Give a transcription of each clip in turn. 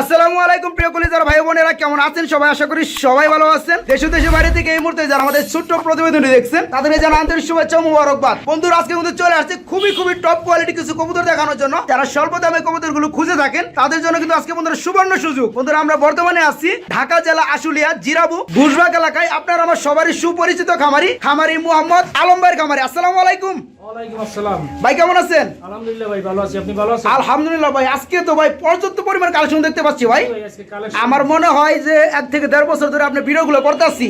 আসসালামু আলাইকুম, প্রিয় কলিজার ভাই বোনেরা, কেমন আছেন? সবাই আশা করি সবাই ভালো আছেন। দেশ দেশের বাইরে থেকে এই মুহূর্তে যারা আমাদের ছোট্ট প্রতিবেদনটি দেখছেন, তাদের জানা আন্তরিক শুভেচ্ছা মুবারকবাদ। বন্ধুরা, আজকে কিন্তু চলে আসছে খুবই খুবই টপ কোয়ালিটি কিছু কবুতর দেখানোর জন্য। যারা স্বল্প দামে কবুতরগুলো খুঁজে থাকেন, তাদের জন্য কিন্তু আজকে বন্ধুরা সুবর্ণ সুযোগ। বন্ধুরা, আমরা বর্তমানে আছি ঢাকা জেলা আশুলিয়া, জিরাবু বুসবাগ এলাকায়। আপনার আমার সবারই সুপরিচিত খামারি খামারি মোহাম্মদ আলম ভাইয়ের খামারি। আসসালামু আলাইকুম। ভাই কেমন আছেন? আলহামদুলিল্লাহ ভাই ভালো আছি। আপনি ভালো আছেন? আলহামদুলিল্লাহ ভাই আজকে তো ভাই পর্যাপ্ত পরিমাণ কালেকশন দেখতে পাচ্ছি ভাই। আমার মনে হয় যে এক থেকে দেড় বছর ধরে আপনি ভিডিওগুলো করতেছি।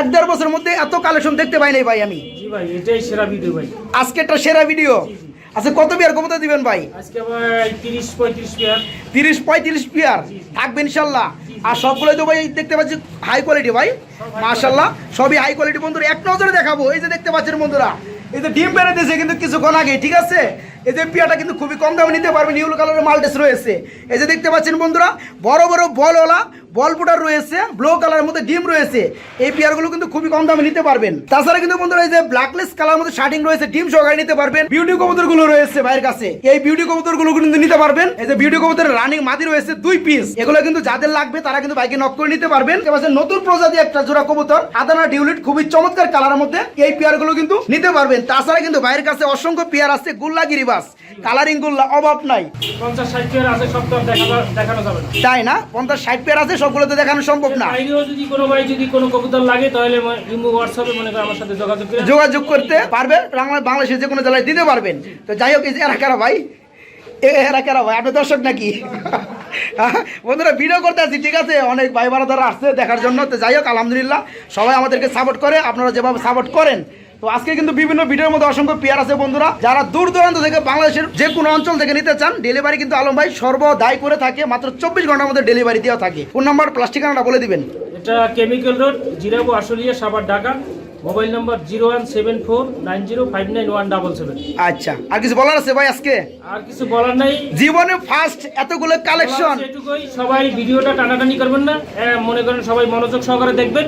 এক দেড় বছরের মধ্যে এত কালেকশন দেখতে পাই নাই ভাই আমি। জি ভাই এটাই সেরা ভিডিও ভাই। আজকে একটা সেরা ভিডিও আচ্ছা কত বিয়ার কবুতর দিবেন ভাই? আজকে ভাই তিরিশ পঁয়ত্রিশ পেয়ার। তিরিশ পঁয়ত্রিশ পিয়ার। থাকবে ইনশাল্লাহ। আর সবগুলোই তো ভাই দেখতে পাচ্ছি হাই কোয়ালিটি ভাই। মাশাল্লাহ সবই হাই কোয়ালিটি বন্ধুরা। এক নজরে দেখাবো এই যে দেখতে পাচ্ছেন বন্ধুরা। এই যে ডিম পেড়ে দিয়েছে কিন্তু কিছুক্ষণ আগে ঠিক আছে? এই যে পিয়াটা কিন্তু খুবই কম দামে নিতে পারবেন ইউলো কালারের মাল্টেস রয়েছে। এই যে দেখতে পাচ্ছেন বন্ধুরা, বড় বড় বলওয়ালা বল ফুটার রয়েছে ব্লু কালারের মধ্যে ডিম রয়েছে। এই পেয়ারগুলো কিন্তু খুবই কম দামে নিতে পারবেন। তাছাড়া কিন্তু বন্ধুরা, এই যে ব্ল্যাকলেস কালার মধ্যে শার্টিং রয়েছে, ডিম সহকারে নিতে পারবেন। বিউটি কবুতরগুলো রয়েছে ভাইয়ের কাছে। এই বিউটি কবুতরগুলো কিন্তু নিতে পারবেন। এই যে বিউটি কবুতরের রানিং মাদি রয়েছে দুই পিস এগুলো কিন্তু যাদের লাগবে, তারা কিন্তু বাইকে নক করে নিতে পারবেন। নতুন প্রজাতি একটা জোড়া কবুতর, আদানা ডিউলিট, খুবই চমৎকার কালারের মধ্যে এই পেয়ারগুলো কিন্তু নিতে পারবেন। তাছাড়া কিন্তু ভাইয়ের কাছে অসংখ্য পেয়ার আছে গুল্লা গিরিবাস কালারিং অভাব নাই। তাই না? পঞ্চাশ ষাট পেয়ার আছে সবগুলো তো দেখানো সম্ভব না। যদি কোনো ভাই যদি কোনো কবুতর লাগে তাহলে হোয়াটসঅ্যাপে মনে আমার সাথে যোগাযোগ যোগাযোগ করতে পারবে। বাংলা বাংলাদেশের যে কোনো জেলায় দিতে পারবেন। তো যাই হোক এরা কারা ভাই? এ এরা কারা ভাই? আপনি দর্শক নাকি? বন্ধুরা ভিডিও করতে আছি ঠিক আছে? অনেক ভাই বারাদারা আসছে দেখার জন্য। তো যাই হোক আলহামদুলিল্লাহ সবাই আমাদেরকে সাপোর্ট করে। আপনারা যেভাবে সাপোর্ট করেন তো আজকে কিন্তু বিভিন্ন ভিডিওর মধ্যে অসংখ্য পেয়ার আছে বন্ধুরা। যারা দূর দূরান্ত থেকে বাংলাদেশের যে কোনো অঞ্চল থেকে নিতে চান ডেলিভারি কিন্তু আলম ভাই সর্বদাই করে থাকে মাত্র চব্বিশ ঘণ্টার মধ্যে ডেলিভারি দেওয়া থাকে। ফোন নাম্বার প্লাস্টিক আনাটা বলে দিবেন। এটা chemical road Zirabo Ashulia Savar Dhaka. Mobile number zero one seven four nine zero five nine one double seven আচ্ছা আর কিছু বলার আছে ভাই আজকে? আর কিছু বলার নাই। জীবনে ফার্স্ট এতগুলো কালেকশন এটুকুই সবাই ভিডিওটা টানাটানি করবেন না। হ্যাঁ, মনে করেন সবাই মনোযোগ সহকারে দেখবেন।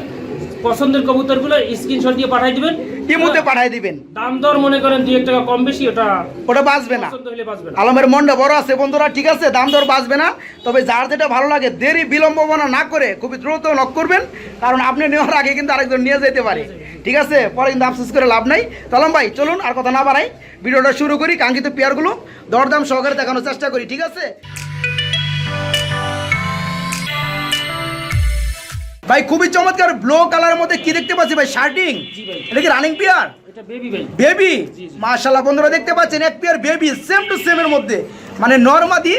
পছন্দের কবুতরগুলো স্ক্রিনশট দিয়ে পাঠিয়ে দিবেন। ইমুতে পাঠাই দিবেন। দাম দর মনে করেন দুই এক টাকা কম বেশি ওটা ওটা বাঁচবে না। পছন্দ হলে বাঁচবে না। আলমের মনটা বড় আছে বন্ধুরা ঠিক আছে দাম দর বাঁচবে না। তবে যার যেটা ভালো লাগে দেরি বিলম্বনা না করে খুবই দ্রুত নক করবেন কারণ আপনি নেওয়ার আগে কিন্তু আরেকজন নিয়ে যেতে পারে। ঠিক আছে পরে কিন্তু আফসোস করে লাভ নাই। তালাম ভাই চলুন আর কথা না বাড়াই ভিডিওটা শুরু করি কাঙ্ক্ষিত পেয়ারগুলো দরদাম সহকারে দেখানোর চেষ্টা করি ঠিক আছে? ভাই খুবই চমৎকার। ব্লু কালারের মধ্যে কি দেখতে পাচ্ছি ভাই? শার্টিং? এটা কি রানিং পিয়ার বেবি। মাশাল্লাহ বন্ধুরা দেখতে পাচ্ছেন এক pair baby same to same এর মধ্যে। মানে নরমাদি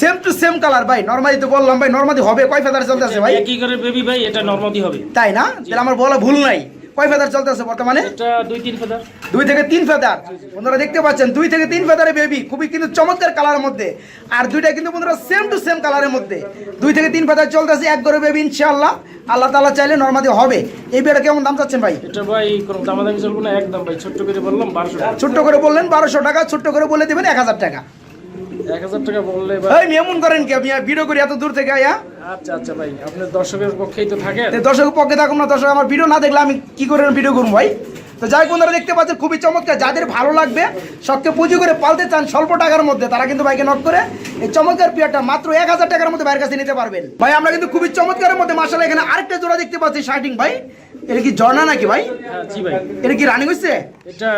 সেম টু সেম কালার ভাই। নরমাদি তো বললাম ভাই নরমাদি হবে। কয় ফেদার চলতেছে ভাই? কি করে বেবি ভাই এটা নরমালি হবে। তাই না? তাহলে আমার বলা ভুল নাই। কয় ফেদার চলতেছে বর্তমানে? এটা দুই তিন ফেদার দুই থেকে তিন ফেদার বন্ধুরা দেখতে পাচ্ছেন দুই থেকে তিন ফেদারে বেবি খুবই কিন্তু চমৎকার কালারের মধ্যে। আর দুইটা কিন্তু বন্ধুরা সেম টু সেম কালারের মধ্যে। দুই থেকে তিন ফেদার চলতেছে এক করে বেবি ইনশাআল্লাহ। আল্লাহ তালা চাইলে নরমাদি হবে। এই বিয়েটা কেমন দাম চাচ্ছেন ভাই? এটা ভাই কোনো দামাদামি চলবো না একদম ভাই ছোট্ট করে বললাম বারোশো টাকা। ছোট্ট করে বললেন বারোশো টাকা ছোট্ট করে বলে দেবেন এক হাজার টাকা। এক হাজার টাকা বললে ভাই এই এমন করেন কি? ভিডিও করি এত দূর থেকে আয়া। আচ্ছা আচ্ছা ভাই আপনার দর্শকের পক্ষেই তো থাকেন। দর্শকের পক্ষে থাকুন না দর্শক আমার ভিডিও না দেখলে আমি কি করে ভিডিও করব ভাই? তো যাই বন্ধুরা দেখতে পাচ্ছেন খুবই চমৎকার। যাদের ভালো লাগবে সবকে পুঁজি করে পালতে চান স্বল্প টাকার মধ্যে তারা কিন্তু বাইকে নক করে এই চমৎকার পিয়ারটা মাত্র এক হাজার টাকার মধ্যে বাইরের কাছে নিতে পারবেন। ভাই আমরা কিন্তু খুবই চমৎকারের মধ্যে মাসালা এখানে আরেকটা জোড়া দেখতে পাচ্ছি শার্টিং ভাই। এটা কি ঝর্ণা নাকি ভাই? হ্যাঁ, জি ভাই। এটা কি রানিং হচ্ছে এটা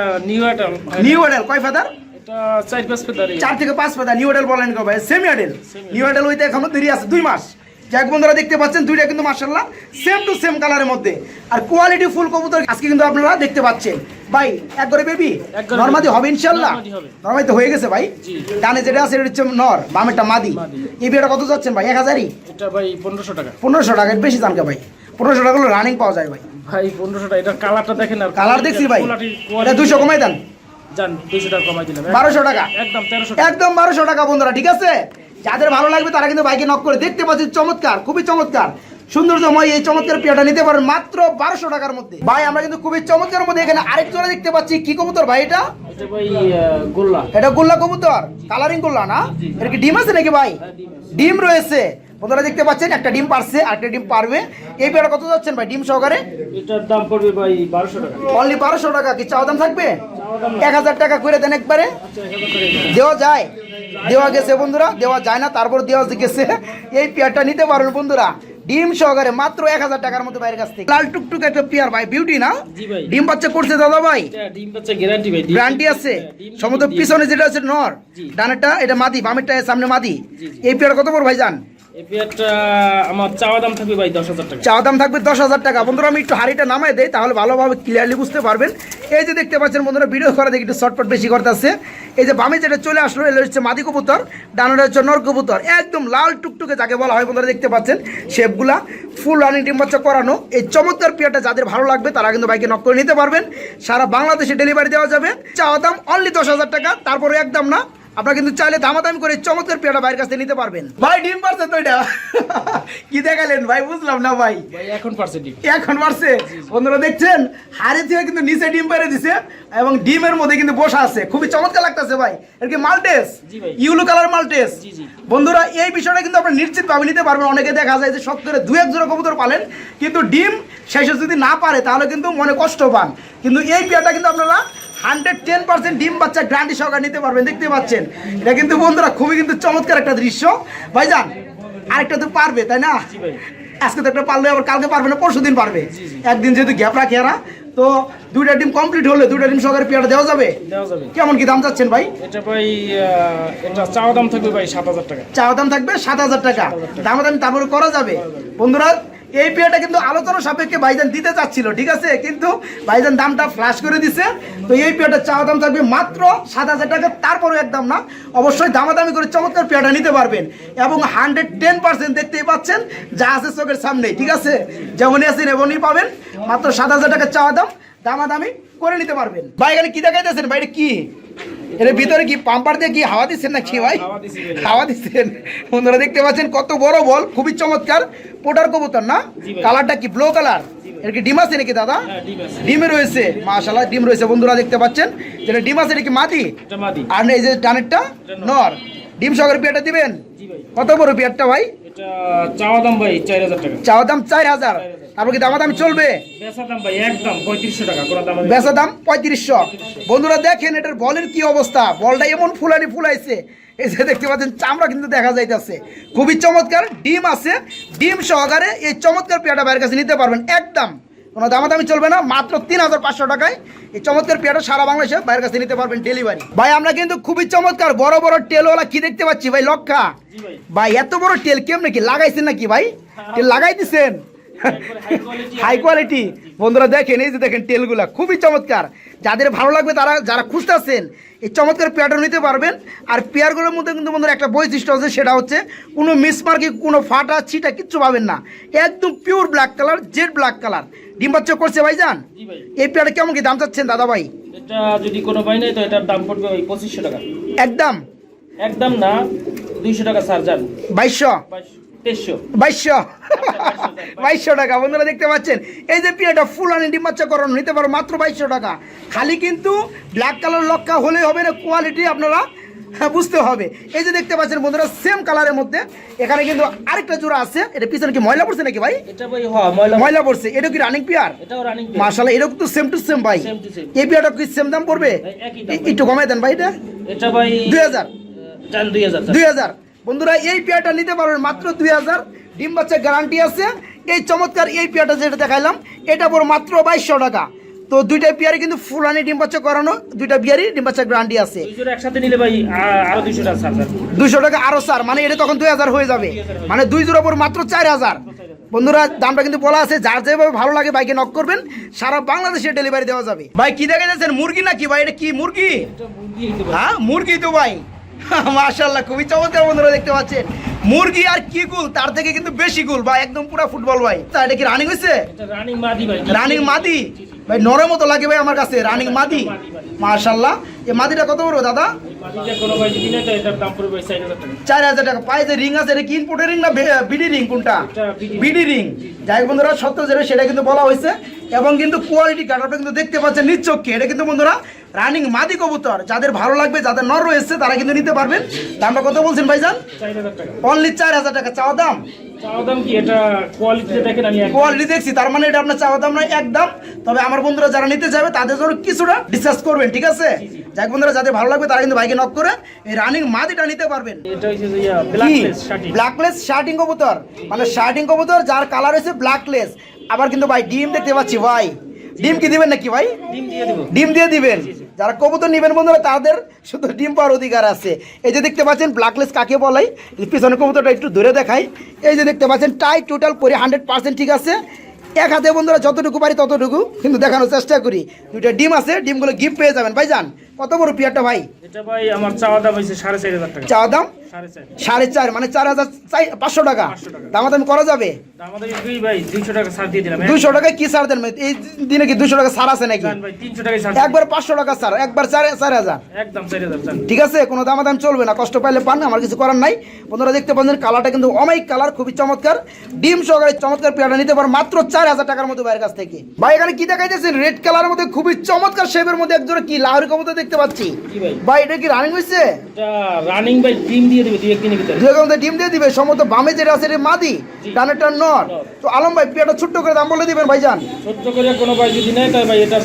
নিউ মডেল কয় ফেদার? চার থেকে পাঁচ পাতা নিউ মডেল বলেন ভাই সেমি মডেল নিউ মডেল হইতে এখনও দেরি আছে দুই মাস। যাক বন্ধুরা দেখতে পাচ্ছেন দুইটা কিন্তু মার্শাল্লাহ সেম টু সেম কালারের মধ্যে। আর কোয়ালিটি ফুল কবুতর আজকে কিন্তু আপনারা দেখতে পাচ্ছেন। ভাই এক করে বেবি নর্মাদি হবে ইনশাল্লাহ নর্মাদি তো হয়ে গেছে ভাই। ডানে যেটা আছে এটা হচ্ছে নর বামেরটা মাদি। এই বিয়েটা কত যাচ্ছেন ভাই? এক হাজারই? এটা ভাই পনেরোশো টাকা। পনেরোশো টাকা বেশি জানকে ভাই। পনেরোশো টাকা হলো রানিং পাওয়া যায় ভাই। ভাই পনেরোশো টাকা এটা কালারটা দেখেন আর কালার দেখছি ভাই। এটা দুশো কমাই দেন। যান দুইশো টাকা কমাই দিলাম। বারোশো টাকা। একদম তেরোশো একদম বারোশো টাকা বন্ধুরা ঠিক আছে? যাদের ভালো লাগবে তারা কিন্তু বাইকে নক করে দেখতে পাচ্ছি চমৎকার খুবই চমৎকার। সৌন্দর্যময় এই চমৎকার পেয়াটা নিতে পারেন মাত্র বারোশো টাকার মধ্যে। ভাই আমরা কিন্তু খুবই চমৎকার মধ্যে এখানে আরেক জোড়া দেখতে পাচ্ছি। কি কবুতর ভাই এটা? এটা গোল্লা। এটা গোল্লা কবুতর? কালারিং গোল্লা না? এটা কি ডিম আছে নাকি ভাই? ডিম রয়েছে। বন্ধুরা দেখতে পাচ্ছেন একটা ডিম পারছে আর একটা ডিম পারবে। এই পেয়ারা কত যাচ্ছেন ভাই ডিম সহকারে? এটার দাম পড়বে ভাই বারোশো টাকা। অনলি বারোশো টাকা কি চাওয়া দাম থাকবে? চাওয়া দাম না। এক হাজার টাকা করে দেন একবারে। আচ্ছা। দেওয়া যায়। দেওয়া গেছে বন্ধুরা দেওয়া যায় না তারপর দেওয়া গেছে। এই পেয়ারটা নিতে পারেন বন্ধুরা। ডিম সহকারে মাত্র এক হাজার টাকার মতো বাইরের কাছ থেকে। লাল টুকটুক একটা পেয়ার ভাই বিউটি না? ডিম বাচ্চা করছে দাদা ভাই? গ্যারান্টি আছে। হ্যাঁ, সমস্ত পিছনে যেটা আছে নর। ডানেরটা এটা মাদি বামেরটা সামনে মাদি। এই পেয়ার কত বড় ভাই জান এই পেয়ারটা আমার চাওয়া থাকবে দশ হাজার টাকা। বন্ধুরা, আমি একটু তাহলে ভালোভাবে ক্লিয়ারলি বুঝতে পারবেন। এই যে দেখতে পাচ্ছেন বন্ধুরা বেশি এই যে যেটা চলে আসলো হচ্ছে একদম লাল টুকটুকে যাকে বলা হয় বন্ধুরা, দেখতে পাচ্ছেন শেপগুলা। ফুল রানিং ডিম বাচ্চা করানো। এই চমৎকার পেয়ারটা যাদের ভালো লাগবে, তারা কিন্তু বাইকে নক করে নিতে পারবেন। সারা বাংলাদেশে ডেলিভারি দেওয়া যাবে। চাওয়া দাম অনলি দশ হাজার টাকা, তারপরে একদম না। আপনারা কিন্তু চাইলে দামাদামি করে চমৎকার পেয়ারটা বাইরের কাছ থেকে নিতে পারবেন। ভাই ডিম পারছে তো এটা। কি দেখালেন ভাই? বুঝলাম না ভাই। ভাই এখন পারছে ডিম। এখন মারছে বন্ধুরা দেখছেন? হাড়ি থেকে কিন্তু নিচে ডিম পেরে দিছে এবং ডিমের মধ্যে কিন্তু বসা আছে। খুবই চমৎকার লাগতেছে ভাই। এর কি মাল্টেস? জি ভাই। Yellow colour Maltese. জি, জি। বন্ধুরা এই বিষয়টা কিন্তু আপনারা নিশ্চিত ভাবে নিতে পারবেন। অনেকে দেখা যায় যে শখ করে দু এক জোড়া কবুতর পালেন। কিন্তু ডিম শেষে যদি না পারে তাহলে কিন্তু মনে কষ্ট পান। কিন্তু এই পেয়ারটা কিন্তু আপনারা হান্ড্রেড টেন পার্সেন্ট ডিম বাচ্চা গ্রান্ডি সহকারে নিতে পারবেন দেখতে পাচ্ছেন। এটা কিন্তু বন্ধুরা খুবই কিন্তু চমৎকার একটা দৃশ্য। ভাইজান আরেকটা তো পারবে তাই না? আজকে তো একটা পারলে আবার কালকে পারবে না পরশু দিন পারবে। একদিন যেহেতু গ্যাপ রাখে এরা তো দুইটা ডিম কমপ্লিট হলে দুইটা ডিম সহকারে পেয়ারা দেওয়া যাবে? কেমন কি দাম চাচ্ছেন ভাই? এটা ভাই এটা চাওয়া দাম থাকবে ভাই সাত হাজার টাকা। চাওয়া দাম থাকবে সাত হাজার টাকা। দাম দাম তারপরে করা যাবে। বন্ধুরা এই পেয়ারটা কিন্তু আলোচনা সাপেক্ষে ভাইজান দিতে চাচ্ছিল, ঠিক আছে? কিন্তু ভাইজান দামটা ফ্লাশ করে দিছে। তো এই পেয়ারটা চাওয়া দাম থাকবে মাত্র সাত হাজার টাকা তারপরে একদম না। অবশ্যই দামাদামি করে চমৎকার পেয়ারটা নিতে পারবেন। এবং হান্ড্রেড টেন পার্সেন্ট দেখতেই পাচ্ছেন, যা আছে চোখের সামনে ঠিক আছে? যেমনই আছেন এমনই পাবেন। মাত্র সাত হাজার টাকা চাওয়া দাম দামাদামি করে নিতে পারবেন। ভাই, এখানে কি দেখাইতেছেন? ভাই, এটা কি? এর ভিতরে কি পাম্পার দিয়ে কি হাওয়া দিচ্ছেন না কি ভাই? হাওয়া দিছি ভাই। হাওয়া দিচ্ছেন। বন্ধুরা দেখতে পাচ্ছেন কত বড় বল খুবই চমৎকার। পোটার কবুতর না? কালারটা কি ব্লু কালার? এর কি ডিম আছে নাকি দাদা? হ্যাঁ ডিম রয়েছে। মাশাআল্লাহ ডিম রয়েছে বন্ধুরা দেখতে পাচ্ছেন। যেটা ডিম আছে নাকি মাটি? আর এই যে ডানেরটা নর। ডিম সহকারে পেয়ারটা দিবেন? কত বড় পেয়ারটা ভাই? এটা চাওয়া দাম ভাই চার হাজার টাকা। চাওয়া দাম চার হাজার। তারপর কি দামা দাম চলবে বেচা দাম পঁয়ত্রিশশো বন্ধুরা দেখেন এটার বলের কি অবস্থা? বলটা এমন ফুলানি ফুলাইছে। এই যে দেখতে পাচ্ছেন চামড়া কিন্তু দেখা যাইতেছে। খুবই চমৎকার ডিম আছে। ডিম সহকারে এই চমৎকার পেয়াটা বাইরের কাছে নিতে পারবেন একদম। কোনো দামাদামি চলবে না মাত্র তিন হাজার পাঁচশো টাকায় এই চমৎকার পেয়াটা সারা বাংলাদেশে বাইরের কাছে নিতে পারবেন ডেলিভারি। ভাই আমরা কিন্তু খুবই চমৎকার বড় বড় টেলওয়ালা কি দেখতে পাচ্ছি ভাই লক্ষা? ভাই। এত বড় টেল কেমনে কি লাগাইছেন নাকি ভাই? লাগাই দিছেন হাই কোয়ালিটি বন্ধুরা দেখেন এই যে দেখেন তেলগুলা খুবই চমৎকার। যাদের ভালো লাগবে তারা যারা খুঁজতে খুঁজতেছেন এই চমৎকার পেয়ারটা নিতে পারবেন। আর পেয়ারগুলোর মধ্যে কিন্তু বন্ধুরা একটা বৈশিষ্ট্য আছে সেটা হচ্ছে কোনো মিসমার্কি কোনো ফাটা ছিটা কিচ্ছু পাবেন না। একদম pure black colour jet black colour ডিম বাচ্চা করছে ভাইজান? এই পেয়ারটা কেমন কি দাম চাচ্ছেন দাদা ভাই এটা যদি কোনো ভাই নেই তো এটার দাম পড়বে ওই পঁচিশশো টাকা। একদম? একদম না দুইশো টাকা স্যার যান। বাইশশো? বাইশশো। বাইশশো। বাইশশো টাকা বন্ধুরা দেখতে পাচ্ছেন? এই যে পিয়াটা ফুল আনি ডিম করানো নিতে পারো মাত্র বাইশশো টাকা। খালি কিন্তু ব্ল্যাক কালার লক্কা হলেই হবে না কোয়ালিটি আপনারা হ্যাঁ, বুঝতে হবে। এই যে দেখতে পাচ্ছেন বন্ধুরা সেম কালারের মধ্যে। এখানে কিন্তু আরেকটা জোড়া আছে। এটা পিছনে কি ময়লা পড়ছে নাকি ভাই? এটা ভাই হ ময়লা ময়লা পড়ছে। এটা কি রানিং পিয়ার এটাও রানিং এরকম তো সেম টু সেম ভাই. এই পিয়ারটা কি সেম দাম পড়বে? একই দাম একটু কমাই দেন ভাই এটা। ভাই দুই হাজার। দুই হাজার। বন্ধুরা এই পেয়ারটা নিতে পারবেন মাত্র দুই হাজার। ডিম বাচ্চা গ্যারান্টি আছে। এই চমৎকার এই পেয়ারটা যেটা দেখাইলাম এটা পর মাত্র বাইশশো টাকা। তো দুইটা পেয়ারে কিন্তু ফুলানি ডিম বাচ্চা করানো দুইটা বিয়ারই ডিম বাচ্চা গ্যারান্টি আছে। দুই জোড়া একসাথে নিলে ভাই আরও দুইশো টাকা দুইশো টাকা আরও স্যার মানে এটা তখন দুই হাজার হয়ে যাবে। মানে দুই জোড়া পর মাত্র চার হাজার। বন্ধুরা দামটা কিন্তু বলা আছে যার যেভাবে ভালো লাগে বাইকে নক করবেন সারা বাংলাদেশে ডেলিভারি দেওয়া যাবে। ভাই কি দেখা যাচ্ছেন মুরগি নাকি ভাই? এটা কি মুরগি। হ্যাঁ মুরগি তো ভাই। মাশাল্লাহ খুবই চমৎকার বন্ধুরা দেখতে পাচ্ছেন। মুরগি আর কি গুল তার থেকে কিন্তু বেশি গুল ভাই একদম পুরো ফুটবল ভাই। তা এটা কি রানিং হয়েছে রানিং মাদি ভাই। নরের মতো লাগে ভাই আমার কাছে রানিং মাদি মাশাল্লাহ এই মাদিটা কত বড় দাদা? চার হাজার টাকা। পায়ে যে রিং আছে এটা কি ইনপুটের রিং না বিডি রিং কোনটা? বিডি। রিং যাই বন্ধুরা সত্য যেটা সেটা কিন্তু বলা হয়েছে এবং কিন্তু কোয়ালিটি কাটারটা কিন্তু দেখতে পাচ্ছেন নিচ্চককে এটা কিন্তু বন্ধুরা রানিং মাদি কবুতর যাদের ভালো লাগবে যাদের নর রয়েছে তারা কিন্তু নিতে পারবেন। দামটা কত বলছেন ভাইজান? অনলি চার হাজার টাকা। চাওয়া দাম? কোয়ালিটি দেখছি তার মানে এটা আপনার চাওয়া দাম নয় একদম তবে আমার বন্ধুরা যারা নিতে তাদের জন্য কিছুটা ডিসকাস করবেন ঠিক আছে? যাক বন্ধুরা যাদের ভালো লাগবে তারা কিন্তু বাইকে নক করে এই রানিং মাদিটা নিতে পারবেন। ব্ল্যাকলেস শার্টিং কবুতর। মানে শার্টিং কবুতর যার কালার হচ্ছে ব্ল্যাকলেস আবার কিন্তু ভাই ডিম দেখতে পাচ্ছি ভাই। ডিম কি দিবেন নাকি ভাই? ডিম ডিম দিয়ে দিবেন। যারা কবুতর নেবেন বন্ধুরা, তাদের শুধু ডিম পাওয়ার অধিকার আছে। এই যে দেখতে পাচ্ছেন ব্ল্যাকলেস কাকে বলাই পিছনে কবুতরটা একটু ধরে দেখাই। এই যে দেখতে পাচ্ছেন টাই টোটাল করে হান্ড্রেড পার্সেন্ট ঠিক আছে। এক হাতে বন্ধুরা, যতটুকু পারি ততটুকু কিন্তু দেখানোর চেষ্টা করি। দুইটা ডিম আছে, ডিমগুলো গিফট পেয়ে যাবেন। ভাই যান কত বড় পিয়ারটা ভাই? এটা ভাই আমার চাওয়া দাম হয়েছে সাড়ে চার হাজার টাকা। চাওয়া দাম? সাড়ে চার। মানে চার হাজার পাঁচশো টাকা? 500 টাকা। দামাদামি করা যাবে? দুইশো টাকা দুইশো কি ছাড় দেন এই দিনে কি দুশো টাকা ছাড় আছে নাকি? একবার পাঁচশো টাকা ছাড় একবার চার চার হাজার। ঠিক আছে কোনো দামাদাম চলবে না কষ্ট পাইলে পান আমার কিছু করার নাই। বন্ধুরা দেখতে পাচ্ছেন কালারটা কিন্তু অমাইক কালার খুবই চমৎকার। ডিম সহকারে চমৎকার পেয়ারটা নিতে পারেন মাত্র চার হাজার টাকার মতো বাইরের কাছ থেকে। ভাই এখানে কি দেখাইতেছেন? রেড কালারের মধ্যে খুবই চমৎকার শেপের মধ্যে একজোড়া কি? লাহরি কবুতর দেখতে পাচ্ছি। ভাই? এটা কি রানিং হয়েছে রানিং ভাই ডিম দিয়ে দেবে দুই একদিনের ভিতরে। দুই মধ্যে ডিম দিয়ে দিবে সম্ভবত বামে যেটা আছে এটা মাদি জি। ডানেরটা নর। তো আলম ভাই ছোট্ট করে দাম বলে দিবেন ভাইজান। সহ্য করে কোনো ভাই যদি নেয় তাই ভাই এটার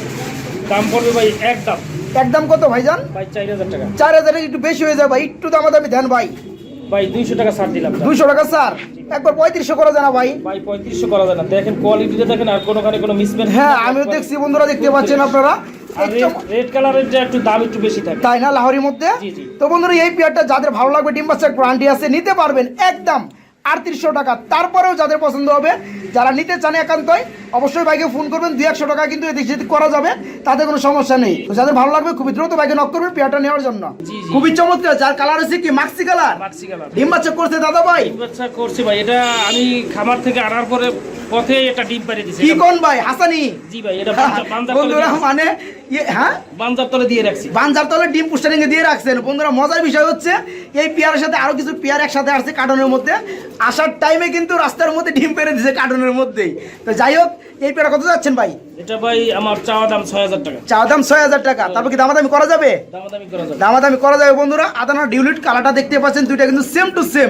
দাম পড়বে ভাই একদম। একদম কত ভাইজান? ভাই চার হাজার টাকা। চার হাজার একটু বেশি হয়ে যায় ভাই একটু দামাদামি দেন ভাই। ভাই দুইশো টাকা ছাড় দিলাম জান। দুইশো টাকা স্যার একবার পঁয়ত্রিশশো করা যায় না ভাই। ভাই পঁয়ত্রিশশো করা যায় না। দেখেন কোয়ালিটিটা দেখেন আর কোনোখানে কোনো মিসম্যাচ হ্যাঁ আমিও দেখছি বন্ধুরা দেখতে পাচ্ছেন আপনারা। আর রেড কালারের যে একটু দাম একটু বেশি থাকে। তাই না লাহোরির মধ্যে। তো বন্ধুরা এই পেয়ারটা যাদের ভালো লাগবে ডিম গ্রান্টি আছে নিতে পারবেন একদম আটত্রিশশো টাকা। তারপরেও যাদের পছন্দ হবে যারা নিতে চান একান্তই অবশ্যই বাইকে ফোন করবেন দুই একশো টাকা কিন্তু এদিক সেদিক করা যাবে তাতে কোনো সমস্যা নেই। তো যাদের ভালো লাগবে খুবই দ্রুত বাইকে নক করবেন পেয়ারটা নেওয়ার জন্য। খুবই চমৎকার যার কালার হচ্ছে কি? মাক্সি কালার মাক্সি কালার ডিম বাচ্চা করছে দাদা ভাই? বাচ্চা করছি ভাই এটা আমি খামার থেকে আনার পরে পথে এটা ডিম পাড়িয়ে দিছি কি কোন ভাই? হাসানি? জি ভাই এটা বাঞ্জা- বন্ধুরা মানে ইয়ে হ্যাঁ? বাঞ্জার তলে দিয়ে রাখছি। তলে ডিম পুস্টারিং দিয়ে রাখছেন। বন্ধুরা মজার বিষয় হচ্ছে এই পেয়ারের সাথে আরও কিছু পেয়ার একসাথে আসছে কার্টনের মধ্যে। আসার টাইমে কিন্তু রাস্তার মধ্যে ডিম পেরে দিছে কার্টনের মধ্যেই। তো যাই হোক এই পেয়ারা কত যাচ্ছেন ভাই? এটা ভাই আমার চাওয়া দাম ছয় হাজার টাকা। চা দাম ছয় হাজার টাকা। তারপর কি দামাদামি করা যাবে? দামাদামি করা যাবে। করা যাবে বন্ধুরা। আদানা ডিউলিট কালারটা দেখতে পাচ্ছেন দুইটা কিন্তু সেম টু সেম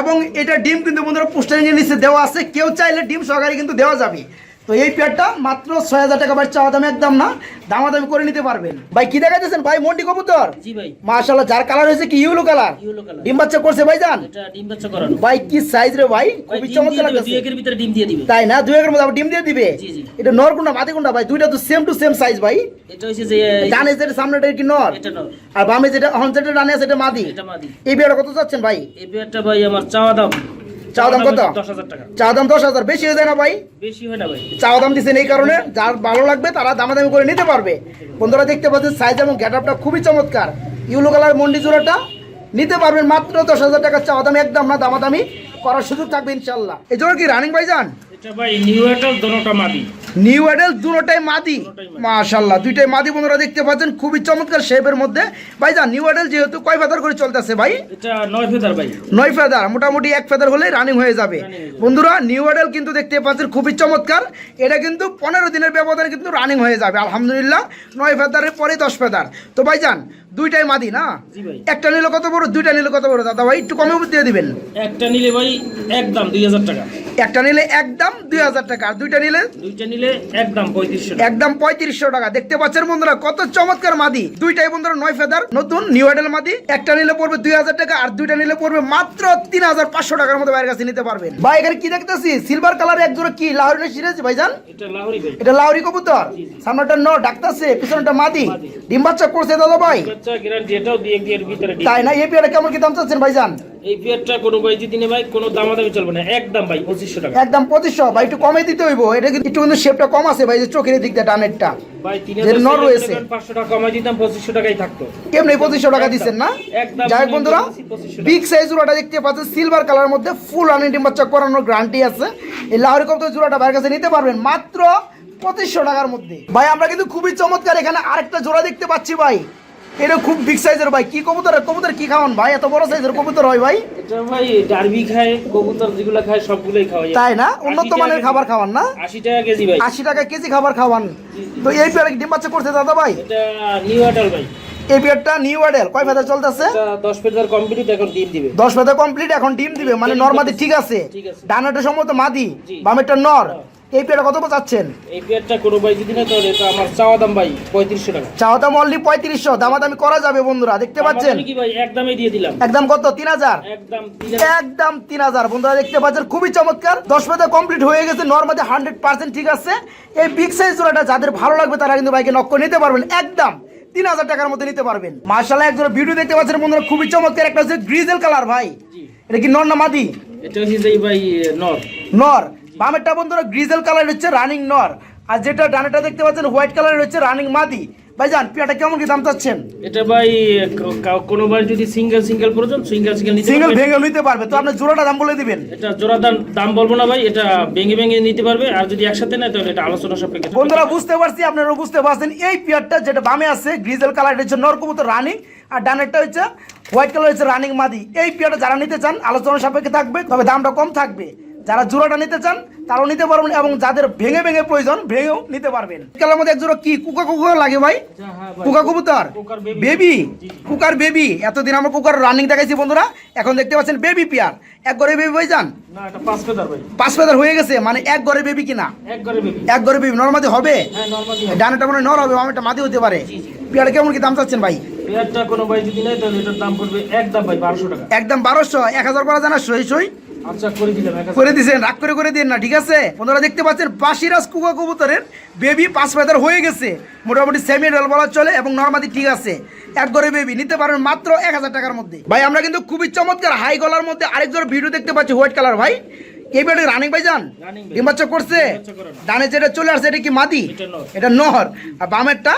এবং এটা ডিম কিন্তু বন্ধুরা পোস্টারিংয়ের নিচে দেওয়া আছে। কেউ চাইলে ডিম সহকারে কিন্তু দেওয়া যাবে। তো এই পেয়ারটা মাত্র ছয় হাজার টাকা ভাই চাওয়া দাম একদম না দামাদামি করে নিতে পারবেন। ভাই কি দেখাইতেছেন? ভাই মন্ডি কবুতর? জি ভাই। মাশাআল্লাহ যার কালার হয়েছে কি? ইউলো কালার ইউলো কালার ডিম বাচ্চা করছে ভাই জান এটা ডিম বাচ্চা করানো। ভাই কি সাইজ রে ভাই? খুবই চমৎকার দিয়ে দুই একের ভিতরে ডিম দিয়ে দিবে। তাই না? দুই একের মধ্যে ডিম দিয়ে দিবে? জি, জি। এটা নর কোনটা মাদি কোনটা ভাই দুইটা তো সেম টু সেম সাইজ ভাই। এটা হচ্ছে যে ডানে যেটা সামনেটা কি নর? এটা নর। আর বামে যেটা হন যেটা ডানে আছে এটা মাদি। এটা মাদি। এই বিয়ারটা কত চাচ্ছেন ভাই? এই পেয়ারটা ভাই আমার চাওয়া দাম চাওয়া দাম কত? টাকা। চা দাম দশ হাজার। বেশি হয়ে যায় না ভাই? বেশি হয় না ভাই। চাওয়া দাম দিচ্ছেন এই কারণে। যার ভালো লাগবে তারা দামাদামি করে নিতে পারবে। বন্ধুরা দেখতে পাচ্ছেন সাইজ এবং গেট আপটা খুবই চমৎকার। ইউলো কালার মন্ডি জোড়াটা নিতে পারবেন মাত্র দশ হাজার টাকার চাওয়া দাম একদম না দামাদামি করার সুযোগ থাকবে ইনশাল্লাহ এই জন্য কি রানিং ভাই যান নিউ দোনোটা মাদি। দুটোটাই মাদি? মাশাল্লাহ দুইটাই মাদি বন্ধুরা দেখতে পাচ্ছেন খুবই চমৎকার শেপের মধ্যে। ভাই যান নিউ অ্যাডেল যেহেতু কয় ফেদার করে চলতেছে ভাই? এটা নয় ফেদার ভাই। নয় ফেদার মোটামুটি এক ফেদার হলে রানিং হয়ে হয়ে যাবে। বন্ধুরা নিউ অ্যাডেল কিন্তু দেখতে পাচ্ছেন খুবই চমৎকার। এটা কিন্তু পনেরো দিনের ব্যবধানে কিন্তু রানিং হয়ে যাবে আলহামদুলিল্লাহ। নয় ফেদারের পরে দশ ফেদার তো ভাই যান দুইটাই মাদি না? একটা নিলে কত বড় দুইটা নিলে কত বড়? দাদা ভাই একটু কমে দিয়ে দিবেন। একটা নিলে ভাই একদম দুই হাজার টাকা। একটা নিলে একদম দুই হাজার টাকা আর দুইটা নিলে দুইটা নিলে একদম পঁয়ত্রিশশো একদম পঁয়ত্রিশশো টাকা। দেখতে পাচ্ছেন বন্ধুরা কত চমৎকার মাদি। দুইটাই বন্ধুরা নয় ফেদার নতুন নিউ আইডেল মাদি। একটা নিলে পড়বে দুই হাজার টাকা আর দুইটা নিলে পড়বে মাত্র তিন হাজার পাঁচশো টাকার মতো বাইরের কাছে নিতে পারবেন। ভাই এখানে কি দেখতেছি? সিলভার কালার এক জোড়া কি? লাহোরি সিরেজ ভাইজান? এটা লাহোরি ভাই। এটা লাহোরি কবুতর। সামনেটা ন ডাকতেছে পিছনেটা মাদি। ডিম বাচ্চা করছে দাদা ভাই। তাই না? এই পেয়ারা কেমন কি দাম চাচ্ছেন ভাইজান? এই পেয়ারটা কোনো ভাই যদি নেয় ভাই কোনো দামাদামি চলবে না। একদম ভাই পঁচিশশো টাকা। একদম পঁচিশশো ভাই একটু কমে দিতে হইব। এটা কিন্তু একটু কিন্তু শেপটা কম আছে ভাই যে চোখের দিক দিয়ে ডানেরটা ভাই তিন যেটা রয়েছে। পাঁচশো টাকা কমাই দিতাম পঁচিশশো টাকাই থাকতো। কেমনি পঁচিশশো টাকা দিচ্ছেন না? যাই হোক বন্ধুরা 2500 বিগ সাইজ জোড়াটা দেখতে পাচ্ছেন সিলভার কালার মধ্যে ফুল রানিং ডিম বাচ্চা করানোর গ্যারান্টি আছে। এই লাহোরি কবুতর জোড়াটা ভাইয়ের কাছে নিতে পারবেন মাত্র পঁচিশশো টাকার মধ্যে। ভাই আমরা কিন্তু খুবই চমৎকার এখানে আরেকটা জোড়া দেখতে পাচ্ছি ভাই। এটা খুব বিগ সাইজের ভাই। কি কবুতর কবুতর কি খাওয়ান ভাই? এত বড় সাইজের কবুতর হয় ভাই। এটা ভাই ডারবি খায় কবুতর যেগুলো খায় সবগুলোই খাওয়া তাই না? উন্নত মানের খাবার খাওয়ান না? আশি টাকা কেজি ভাই। আশি টাকা কেজি খাবার খাওয়ান। তো এই পেয়ারে ডিম বাচ্চা করছে দাদা ভাই? এটা নিউ আডাল ভাই। এই নিউ অ্যাডেল কয় ফেদার চলতেছে? এটা দশ ফেদার কমপ্লিট এখন ডিম দিবে। দশ ফেদার কমপ্লিট এখন ডিম দিবে। মানে নর্মাদি ঠিক আছে। ঠিক আছে। ডানাটা সম্ভবত মাদি। বামেরটা নর। এই পেয়ারটা কত চাচ্ছেন? এই পেয়ারটা কোনো ভাই যদি না তাহলে এটা আমার চাওয়া দাম ভাই পঁয়ত্রিশশো টাকা। দামাদামি করা যাবে বন্ধুরা দেখতে পাচ্ছেন? কি ভাই? একদমই দিয়ে দিলাম। একদম কত? তিন হাজার? একদম তিন হাজার- বন্ধুরা দেখতে পাচ্ছেন খুবই চমৎকার। দশ পেতে কমপ্লিট হয়ে গেছে নর্মাদি হান্ড্রেড পার্সেন্ট ঠিক আছে। এই বিগ সাইজ জোড়াটা যাদের ভালো লাগবে তারা কিন্তু বাইকে নক্ক নিতে পারবেন। একদম তিন হাজার টাকার মধ্যে নিতে পারবেন। মার্শাল্লাহ একজন ভিডিও দেখতে পাচ্ছেন বন্ধুরা খুবই চমৎকার। একটা হচ্ছে গ্রিজেল কালার ভাই। এটা কি নর না মাদি? এটা হচ্ছে ভাই নর। নর। বামেরটা বন্ধুরা গ্রিজেল কালার হচ্ছে রানিং নর। আর যেটা ডানাটা দেখতে পাচ্ছেন হোয়াইট কালার হচ্ছে রানিং মাদি। ভাইজান পিয়াটা কেমন কি দাম চাচ্ছেন? এটা ভাই ক- কা- কোনো ভাই যদি সিঙ্গেল সিঙ্গেল প্রয়োজন সিঙ্গেল সিঙ্গেল ভেঙে নিতে পারবে। তো আপনি জোড়াটা দাম বলে দিবেন। এটা জোড়া দাম দাম বলব না ভাই এটা ভেঙে ভেঙে নিতে পারবে। আর যদি একসাথে নেয় তাহলে এটা আলোচনা সাপেক্ষে। বন্ধুরা বুঝতে পারছি আপনারা বুঝতে পারছেন এই পিয়ারটা যেটা বামে আছে গ্রিজেল কালার হচ্ছে রানিং আর ডানেরটা হচ্ছে হোয়াইট কালার হচ্ছে রানিং মাদি। এই পিয়ারটা যারা নিতে চান আলোচনা সাপেক্ষে থাকবে তবে দামটা কম থাকবে। যারা জোড়াটা নিতে চান তারাও নিতে পারবেন এবং যাদের ভেঙে ভেঙে প্রয়োজন ভেঙেও নিতে পারবেন। কালার মধ্যে এক জোড়া কি? কুকা কুকা লাগে ভাই? হ্যাঁ কুকা কবুতর? বেবি। কুকার বেবি। এতদিন আমরা কুকার রানিং দেখাইছি বন্ধুরা এখন দেখতে পাচ্ছেন বেবি পিয়ার। এক ঘরে বেবি ভাই যান? পাঁচ ফেদার হয়ে গেছে মানে এক ঘরে বেবি কিনা? এক ঘরে বেবি। নর্মাদি হবে? হ্যাঁ ডানেটা মনে নর হবে বামেরটা মাদি হতে পারে। জি। কেমন কি দাম চাচ্ছেন ভাই? পেয়ারটা কোনো ভাই যদি নেয় তাহলে এটার দাম পড়বে একদম ভাই বারোশো টাকা। একদম বারোশো এক হাজার করা জানা সই সই। করে হাজার। করে দিয়েছেন রাগ করে করে দিন না ঠিক আছে? বন্ধুরা দেখতে পাচ্ছেন বাসিরাজ কুকা কবুতরের বেবি পাঁচ ফেদার হয়ে গেছে। মোটামুটি সেমি ডল বলা চলে এবং নর্মাদি ঠিক আছে। এক ঘরে বেবি নিতে পারবেন মাত্র এক হাজার টাকার মধ্যে। ভাই আমরা কিন্তু খুবই চমৎকার হাই গলার মধ্যে আরেকজন ভিডিও দেখতে পাচ্ছি হোয়াইট কালার ভাই। এই বেডে রানিং ভাই। যান করছে। ডানে যেটা চলে আসছে এটা কি মাদি? এটা। নহর আর বামেরটা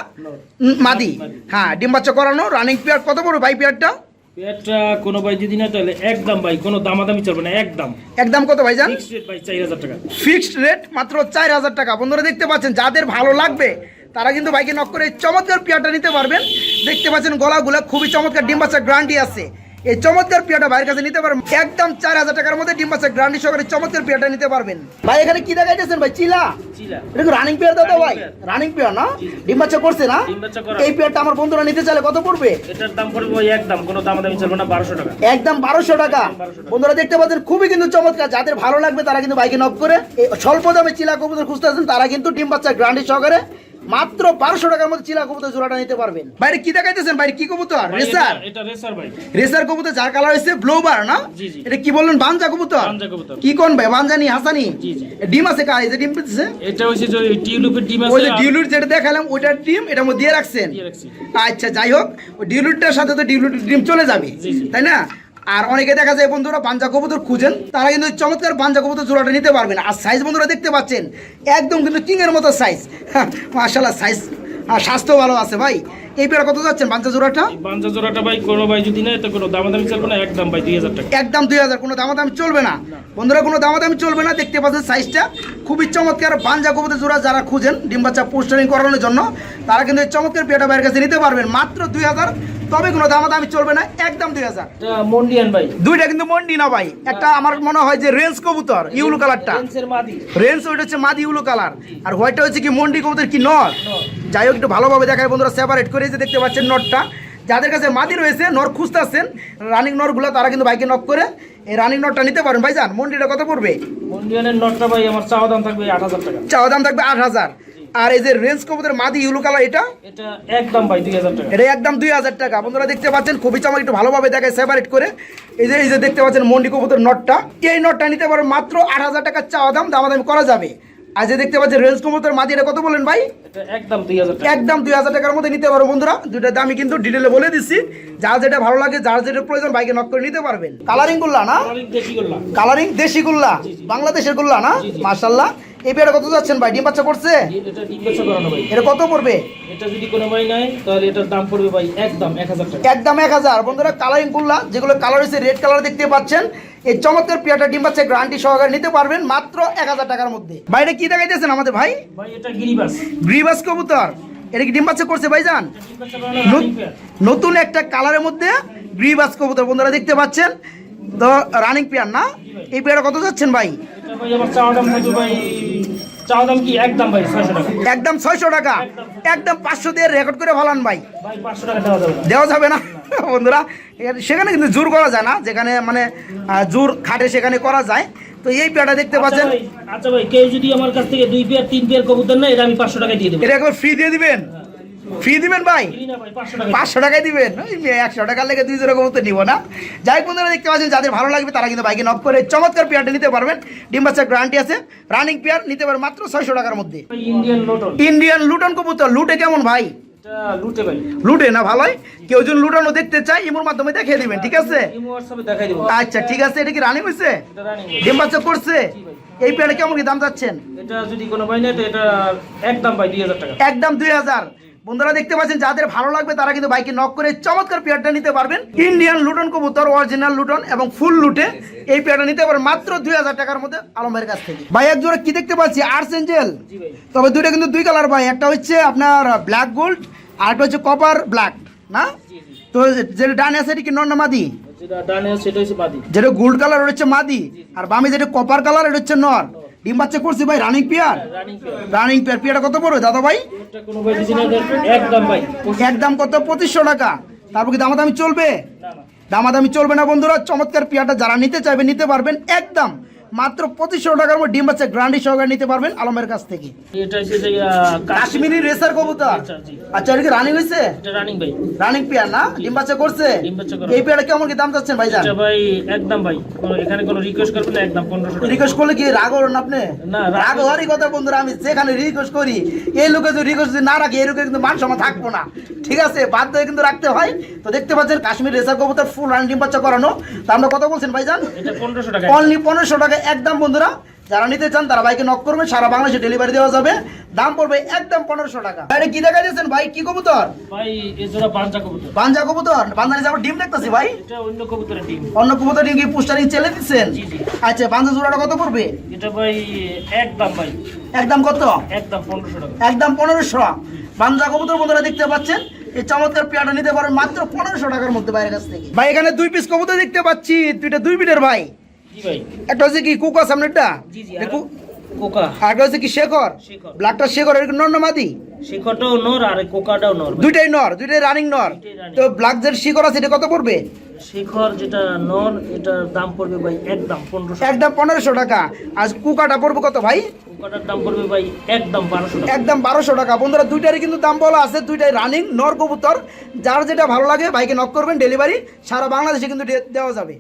মাদি। হ্যাঁ ডিম করানো রানিং পেয়ার কত বড় ভাই পেয়ারটা পেয়ারটা কোনো ভাই যদি না তাহলে একদম ভাই কোনো দামাদামি চলবে না একদম। একদম কত ভাই যান ফিক্সড রেট ভাই চার হাজার টাকা। ফিক্সড রেট মাত্র চার হাজার টাকা। বন্ধুরা দেখতে পাচ্ছেন যাদের ভালো লাগবে তারা কিন্তু বাইকে নক করে এই চমৎকার পিয়াটা নিতে পারবেন। দেখতে পাচ্ছেন গলাগুলো খুবই চমৎকার ডিম বাচ্চা গ্রান্ডি আছে। এই চমৎকার পিয়াটা ভাইয়ের কাছে নিতে পারবেন। একদম চার হাজার টাকার মধ্যে ডিম বাচ্চা গ্রান্ডি সহকারে চমৎকার পিয়াটা নিতে পারবেন। ভাই এখানে কি দেখাইতেছেন ভাই? চিলা। চিলা। এটা কি রানিং পেয়ার দাদা ভাই? রানিং পেয়ার না। ডিম বাচ্চা করছে না। এই পেয়ারটা আমার বন্ধুরা নিতে চাইলে কত পড়বে? এটার দাম পড়বে একদম কোনো দামাদামি চলবে না বারোশো টাকা। একদম বারোশো টাকা। 1200 টাকা। বন্ধুরা দেখতে পাচ্ছেন খুবই কিন্তু চমৎকার। যাদের ভালো লাগবে তারা কিন্তু বাইকে নক করে স্বল্প দামে চিলা কবুতর খুঁজতে আছেন তারা কিন্তু ডিম বাচ্চা গ্রান্ডি সহকারে মাত্র বারোশো টাকার মধ্যে চিলা কবুতর জোড়াটা নিতে পারবেন। বাইরে কি দেখাইতেছেন? বাইরে কি কবুতর? রেসার। এটা- এটা রেসার ভাই। রেসার কবুতর যার কালার হচ্ছে ব্লোবার না? জি, জি। এটা কি বললেন? বানজা কবুতর? কি কোন ভাই? বানজানি হাসানি? জি, জি। এ ডিম আছে কার? এই যে ডিম পেতেছে? এটা হচ্ছে যে টিউলিপের ডিম আছে ওই যে আর- যেটা দেখালাম ওইটার ডিম এটার মধ্যে দিয়ে রাখছেন। আচ্ছা যাই হোক ওই ডিউলুটটার সাথে তো ডিউলুট ডিম চলে যাবে। তাই না? আর অনেকে দেখা যায় বন্ধুরা পাঞ্জা কবুতর খুঁজেন তারা কিন্তু চমৎকার পাঞ্জা কবুতর জোড়াটা নিতে পারবেন আর সাইজ বন্ধুরা দেখতে পাচ্ছেন একদম কিন্তু কিং এর মতো সাইজ মাশাল্লাহ সাইজ আর স্বাস্থ্য ভালো আছে ভাই। এই পেয়ারা কত যাচ্ছেন পাঞ্জা জোড়াটা? বাঞ্জা জোড়াটা ভাই কোনো ভাই যদি নেয় তো কোনো দামাদামি চলবে না একদম ভাই দুই হাজার টাকা। একদম দুই হাজার কোনো দামাদামি চলবে না। বন্ধুরা কোনো দামাদামি চলবে না দেখতে পাচ্ছেন সাইজটা খুবই চমৎকার পাঞ্জা কবুতর জোড়া যারা খুঁজেন ডিম বাচ্চা পোস্টারিং করানোর জন্য তারা কিন্তু এই চমৎকার পেয়াটা বাইরের কাছে নিতে পারবেন। মাত্র দুই হাজার তবে কোনো দামাদামি চলবে না একদম দুই হাজার। মন্ডিয়ান ভাই। দুইটা কিন্তু মন্ডি না ভাই। একটা আমার মনে হয় যে রেঞ্জ কবুতর ইউলো কালারটা। রেঞ্জ ওইটা হচ্ছে মাদি ইউলো কালার। আর হোয়াইটটা হচ্ছে কি মন্ডি কবুতর কি নর? যাই হোক একটু ভালোভাবে দেখায় বন্ধুরা সেপারেট করে যে দেখতে পাচ্ছেন নটটা যাদের কাছে মাদি রয়েছে নর খুঁজতে আসছেন রানিং নরগুলো তারা কিন্তু বাইকে নক করে এই রানিং নটটা নিতে পারেন। ভাই যান মন্ডিটা কত পড়বে? মন্ডিয়ানের নটটা ভাই আমার চাওয়া দাম থাকবে আট হাজার টাকা। চাওয়া দাম থাকবে আট হাজার। আর এই যে রেঞ্জ কবুতর মাদি ইউলো কালার এটা? এটা একদম ভাই দুই হাজার টাকা। এটা একদম টাকা। বন্ধুরা দেখতে পাচ্ছেন খুবই চমক একটু ভালোভাবে দেখায় সেপারেট করে। এই যে এই যে দেখতে পাচ্ছেন মন্ডি কবুতর নটটা এই নটটা নিতে পারেন মাত্র আট হাজার টাকার চাওয়া দাম দামাদামি করা যাবে। আর যে দেখতে পাচ্ছেন রেঞ্জ কবুতর মাদি এটা কত বলেন ভাই? একদম দুই হাজার একদম দুই হাজার টাকার মধ্যে নিতে পারো বন্ধুরা। দুইটা দামি কিন্তু ডিটেলে বলে দিচ্ছি। যার যেটা ভালো লাগে যার যেটা প্রয়োজন বাইকে নক করে নিতে পারবেন। কালারিং গুল্লা না? কালারিং দেশি গুল্লা। বাংলাদেশের গুল্লা না। মার্শাল্লাহ এই পেয়ারা কত যাচ্ছেন ভাই? ডিম বাচ্চা করছে এটা ডিম বাচ্চা করানো ভাই। এটা কত পড়বে? এটা যদি কোনো ভাই নেয় তাহলে এটার দাম পড়বে ভাই একদম এক হাজার টাকা। একদম এক হাজার। বন্ধুরা কালারিং গুল্লা যেগুলো কালার হচ্ছে রেড কালার দেখতে পাচ্ছেন। এই চমৎকার পেয়ারটা ডিম বাচ্চা গ্রান্টি সহকারে নিতে পারবেন মাত্র এক হাজার টাকার মধ্যে। বাইরে কি দেখাইতেছেন আমাদের ভাই? ভাই এটা গিরিবাস। গ্রিবাস কবুতর। এটা কি ডিম বাচ্চা করছে ভাইজান? running pair। নতুন একটা কালারের মধ্যে গ্রিবাস কবুতর বন্ধুরা দেখতে পাচ্ছেন। রানিং পেয়ার না? এই পেয়ারটা কত যাচ্ছেন ভাই? একদম ছয়শো টাকা। একদম টাকা পাঁচশো দিয়ে রেকর্ড করে ভালান ভাই। টাকা দেওয়া যাবে না। বন্ধুরা। সেখানে কিন্তু জোর করা যায় না যেখানে মানে জোর খাটে সেখানে করা যায়। তো এই পেয়ারটা দেখতে আচ্ছা পাচ্ছেন। আচ্ছা ভাই কেউ যদি আমার কাছ থেকে দুই পেয়ার তিন পেয়ার কবুতর নেয় এটা আমি পাঁচশো টাকায় দিয়ে দেবো। এটা একবার ফ্রি দিয়ে দিবেন? ফ্রি দিবেন ভাই? পাঁচশো টাকা। টাকায় দিবেন। একশো টাকার লেগে দুই জোড়া কবুতর নিব না। যাই বন্ধুরা দেখতে পাচ্ছেন যাদের ভালো লাগবে তারা কিন্তু বাইকে নক করে চমৎকার পেয়ারটা নিতে পারবেন। ডিম বাচ্চার গ্যারান্টি আছে। রানিং পেয়ার নিতে পারবেন মাত্র ছয়শো টাকার মধ্যে। ইন্ডিয়ান লোটন কবুতর লুটে কেমন ভাই? লুটে না ভালোই? কেউ যদি লুটানো দেখতে চাই ইমোর মাধ্যমে দেখিয়ে দিবেন ঠিক আছে? আচ্ছা ঠিক আছে এটা কি রানিং হয়েছে ডিম বাচ্চা করছে এই পেয়ারে কেমন কি দাম যাচ্ছেন এটা যদি কোনো ভাই নেয় তো এটা একদম ভাই দুই হাজার টাকা। একদম দুই হাজার। বন্ধুরা দেখতে পাচ্ছেন যাদের ভালো লাগবে তারা কিন্তু বাইকে নক করে চমৎকার পেয়ারটা নিতে পারবেন। ইন্ডিয়ান লুটন কবুতর অরিজিনাল লুটন এবং ফুল লুটে এই পেয়ারটা নিতে পারবেন মাত্র দুই হাজার টাকার মধ্যে আলমের কাছ থেকে। ভাই এক জোড়া কি দেখতে পাচ্ছি? আর্টস এঞ্জেল তবে দুইটা কিন্তু দুই কালার ভাই একটা হচ্ছে আপনার ব্ল্যাক গোল্ড আর একটা হচ্ছে কপার ব্ল্যাক না? তো যেটা ডান আছে এটা কি নর না মাদি? যেটা ডানে আছে সেটা হচ্ছে বাদি যেটা গোল্ড কালার ওটা হচ্ছে মাদি। আর বামে যেটা কপার কালার এটা হচ্ছে নর। ডিম বাচ্চা করছি ভাই রানিং পেয়ার রানিং পেয়ার পেয়ারটা কত পড়বে দাদা ভাই? একদম ভাই। একদম কত? পঁচিশশো টাকা। তারপর কি দামাদামি চলবে? দামাদামি চলবে না বন্ধুরা চমৎকার পেয়ারটা যারা নিতে চাইবে নিতে পারবেন একদম। মাত্র পঁচিশশো টাকার মধ্যে ডিম বাচ্চা গ্রান্ডি সহকারে নিতে পারবেন আলমের কাছ থেকে। কাশ্মীর রেসার কবুতর? আচ্ছা, আচ্ছা এটা কি রানিং হয়েছে? রানিং ভাই। রানিং পেয়ার না? ডিম বাচ্চা করছে। এই পেয়ারটা কেমন কি দাম চাচ্ছেন এটা ভাই একদম ভাই এখানে কোনো রিকোয়েস্ট করবেন না একদম পনেরোশো রিকোয়েস্ট করলে কি রাগ হন আপনি? না, রাগ- হওয়ারই কথা বন্ধুরা আমি যেখানে রিকোয়েস্ট করি এই লোকে যদি রিকোয়েস্ট না রাখে এই লোকে কিন্তু মান সম্মান থাকব না। ঠিক আছে বাধ্য হয়ে কিন্তু রাখতে হয়। তো দেখতে পাচ্ছেন কাশ্মীর রেসার কবুতর ফুল রান ডিম বাচ্চা করানো। তা আমরা কথা বলছেন ভাইজান? এটা পনেরোশো টাকা। অনলি পনেরোশো টাকা। একদম বন্ধুরা যারা নিতে চান তারা ভাইকে নক করবে সারা বাংলাদেশে ডেলিভারি দেওয়া যাবে। দাম পড়বে একদম পনেরোশো টাকা। বাইরে কি দেখা দিয়েছেন ভাই? কি কবুতর? ভাই পাঞ্জা কবুতর। বাঞ্জা কবুতর? ডিম দেখতেছি ভাই। এটা অন্য কবুতরের ডিম। অন্য কবুতর ডিম কি পুস্টারিং চেলে দিচ্ছেন? জি, জি। আচ্ছা বাঞ্জা জোড়াটা কত পড়বে? এটা ভাই একদম ভাই। একদম কত? একদম পনেরোশো টাকা। একদম পনেরোশো। বাঞ্জা কবুতর বন্ধুরা দেখতে পাচ্ছেন এই চমৎকার পেয়ারটা নিতে পারেন মাত্র পনেরোশো টাকার মধ্যে বাইরের কাছ থেকে। ভাই এখানে দুই পিস কবুতর দেখতে পাচ্ছি দুইটা দুই পিটের ভাই। একটা হচ্ছে কি কুকা সামনেরটা? আর হচ্ছে কি শেখর? শেখর। ব্ল্যাকটা শেখর এর নর্নমাদি শিখরটাও নর আর কোকাটাও নর দুইটাই নর দুইটাই রানিং নর। তো ব্ল্যাক শিখর আছে এটা কত পড়বে? শিখর যেটা নর এটার দাম পড়বে ভাই একদম পনেরোশো একদম পনেরোশো টাকা। আজ কুকাটা পড়বে কত ভাই? কোকাটার দাম পড়বে ভাই একদম বারোশো টাকা। একদম বারোশো টাকা। বন্ধুরা দুইটারই কিন্তু দাম বলা আছে দুইটাই রানিং নর কবুতর। যার যেটা ভালো লাগে বাইকে নক করবেন ডেলিভারি সারা বাংলাদেশে কিন্তু দেওয়া যাবে।